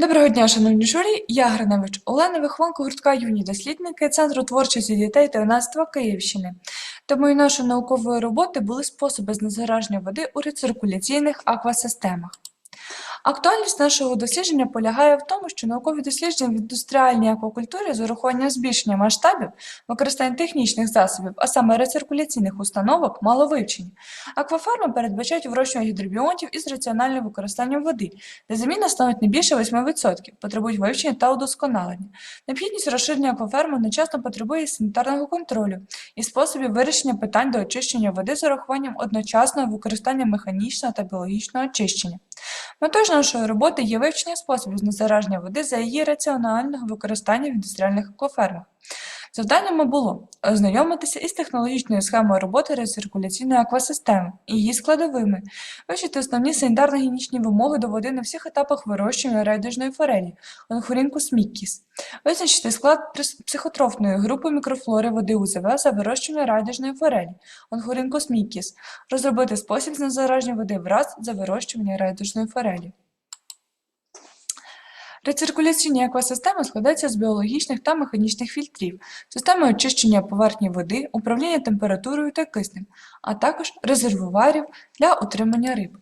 Доброго дня, шановні журі. Я Гриневич Олена, вихованка гуртка юні дослідники Центру творчості дітей та юнацтва Київщини. Тому і нашої наукової роботи були способи знезараження води у рециркуляційних аквасистемах. Актуальність нашого дослідження полягає в тому, що наукові дослідження в індустріальній аквакультурі з урахуванням збільшення масштабів використання технічних засобів, а саме рециркуляційних установок, мало вивчені. Аквафарми передбачають вирощування гідробіонтів із раціональним використанням води, де заміна становить не більше 8%, потребують вивчення та удосконалення. Необхідність розширення акваферми одночасно потребує санітарного контролю і способів вирішення питань до очищення води з урахуванням одночасного використання механічного та біологічного очищення. Метою нашої роботи є вивчення способів знезараження води за її раціонального використання в індустріальних аквафермах. Завданнями було ознайомитися із технологічною схемою роботи рециркуляційної аквасистеми і її складовими, вивчити основні санітарно-гігієнічні вимоги до води на всіх етапах вирощування райдужної форелі Онхорінкус міккіс, визначити склад психотрофної групи мікрофлори води УЗВ за вирощування райдужної форелі Онхорінкус міккіс, розробити спосіб знезараження води враз за вирощування райдужної форелі. Рециркуляційні аквасистеми складаються з біологічних та механічних фільтрів, системи очищення поверхні води, управління температурою та киснем, а також резервуарів для утримання риб.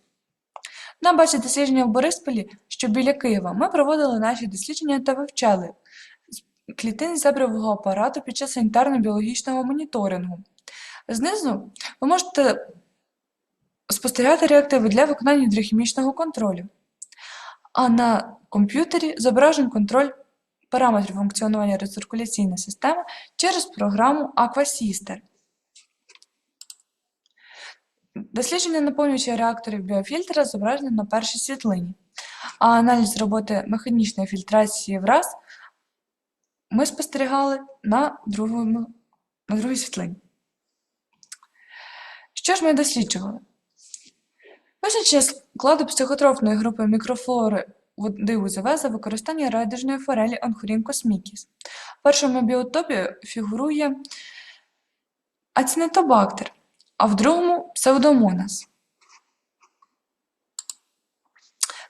На базі дослідження в Борисполі, що біля Києва, ми проводили наші дослідження та вивчали клітин зебрового апарату під час санітарно-біологічного моніторингу. Знизу ви можете спостерігати реактиви для виконання гідрохімічного контролю. А на комп'ютері зображений контроль параметрів функціонування рециркуляційної системи через програму Aquasister. Дослідження наповнюючи реакторів біофільтра зображено на першій світлині, а аналіз роботи механічної фільтрації враз ми спостерігали на, другому, на другій світлині. Що ж ми досліджували? Визначення складу психотрофної групи мікрофлори води за використання райдужної форелі Онхорінкос мікіс. В першому біотопі фігурує ацинетобактер, а в другому псевдомонас.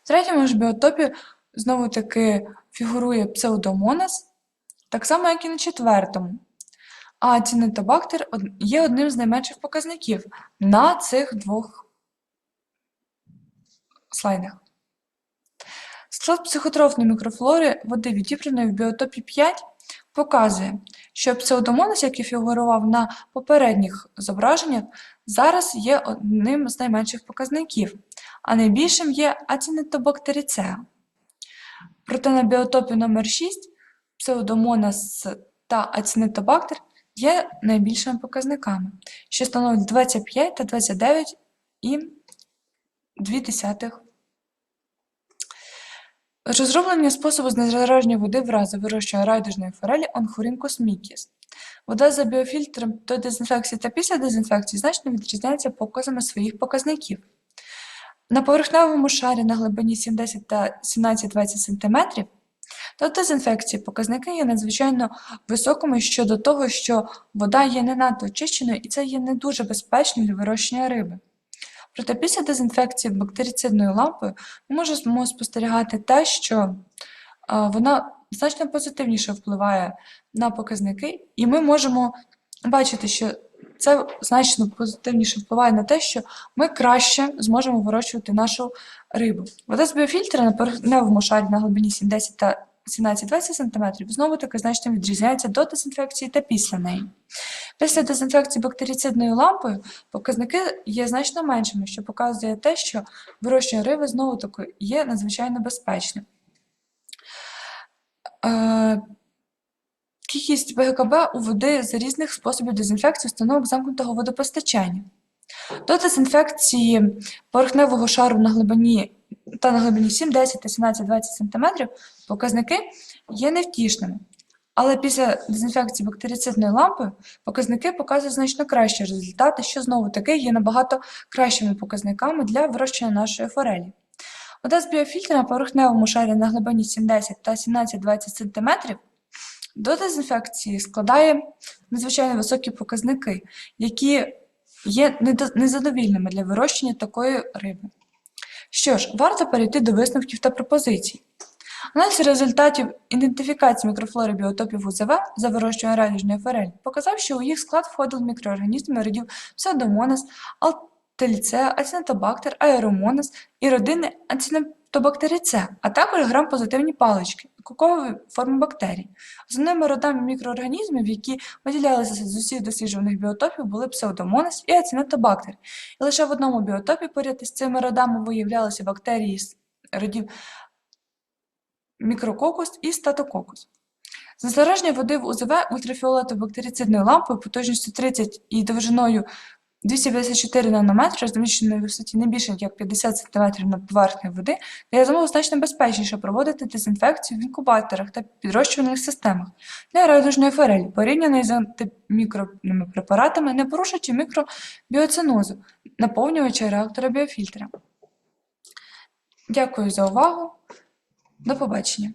В третьому ж біотопі знову таки фігурує псевдомонас, так само, як і на четвертому. А ацинетобактер є одним з найменших показників на цих двох слайдах. Склад психотрофної мікрофлори води, відібраної в біотопі 5, показує, що псевдомонас, який фігурував на попередніх зображеннях, зараз є одним з найменших показників, а найбільшим є ацинетобактерицеа. Проте на біотопі номер 6 псевдомонас та ацинетобактер є найбільшими показниками, що становить 25 та 29 і 0,2. Розроблення способу знезараження води в разі вирощування райдужної форелі Онхорінкус мікіс. Вода за біофільтром до дезінфекції та після дезінфекції значно відрізняється показами своїх показників. На поверхневому шарі на глибині 70 та 17-20 см до дезінфекції показники є надзвичайно високими щодо того, що вода є не надто очищеною і це є не дуже безпечно для вирощення риби. Проте після дезінфекції бактерицидною лампою ми можемо спостерігати те, що вона значно позитивніше впливає на показники, і ми можемо бачити, що це значно позитивніше впливає на те, що ми краще зможемо вирощувати нашу рибу. Вода з біофільтра на поверхневому шарі на глибині 70 та 17-20 см знову таки значно відрізняється до дезінфекції та після неї. Після дезінфекції бактерицидною лампою показники є значно меншими, що показує те, що вирощення риби знову таки є надзвичайно безпечним. Е, Кількість БГКБ у води за різних способів дезінфекції установок замкнутого водопостачання. До дезінфекції поверхневого шару на глибині та на глибині 7, 10 та 17-20 см показники є невтішними. Але після дезінфекції бактерицидною лампою показники показують значно кращі результати, що знову таки є набагато кращими показниками для вирощення нашої форелі. Вода з біофільтра на поверхневому шарі на глибині 70 та 17-20 см до дезінфекції складає надзвичайно високі показники, які є незадовільними для вирощення такої риби. Що ж, варто перейти до висновків та пропозицій. Аналіз результатів ідентифікації мікрофлори біотопів УЗВ за вирощування радіжної форелі показав, що у їх склад входили мікроорганізми родів псевдомонас, алтельце, Ацинетобактер, Аеромонас і родини Ацинетобактеріце, а також грам-позитивні палички, кокові форми бактерій. Основними родами мікроорганізмів, які виділялися з усіх досліджуваних біотопів, були Pseudomonas і Ацинетобактер. І лише в одному біотопі поряд із цими родами виявлялися бактерії з родів мікрококус і статококус. Знезараження води в УЗВ ультрафіолетово-бактерицидною лампою потужністю 30 і довжиною 254 нанометри, розміщеною в висоті не більше як 50 см над поверхнею води, дає змогу значно безпечніше проводити дезінфекцію в інкубаторах та підрощувальних системах для радужної форелі, порівняно з антимікробними препаратами, не порушуючи мікробіоцинозу, наповнюючи реактора біофільтра. Дякую за увагу. До побачення.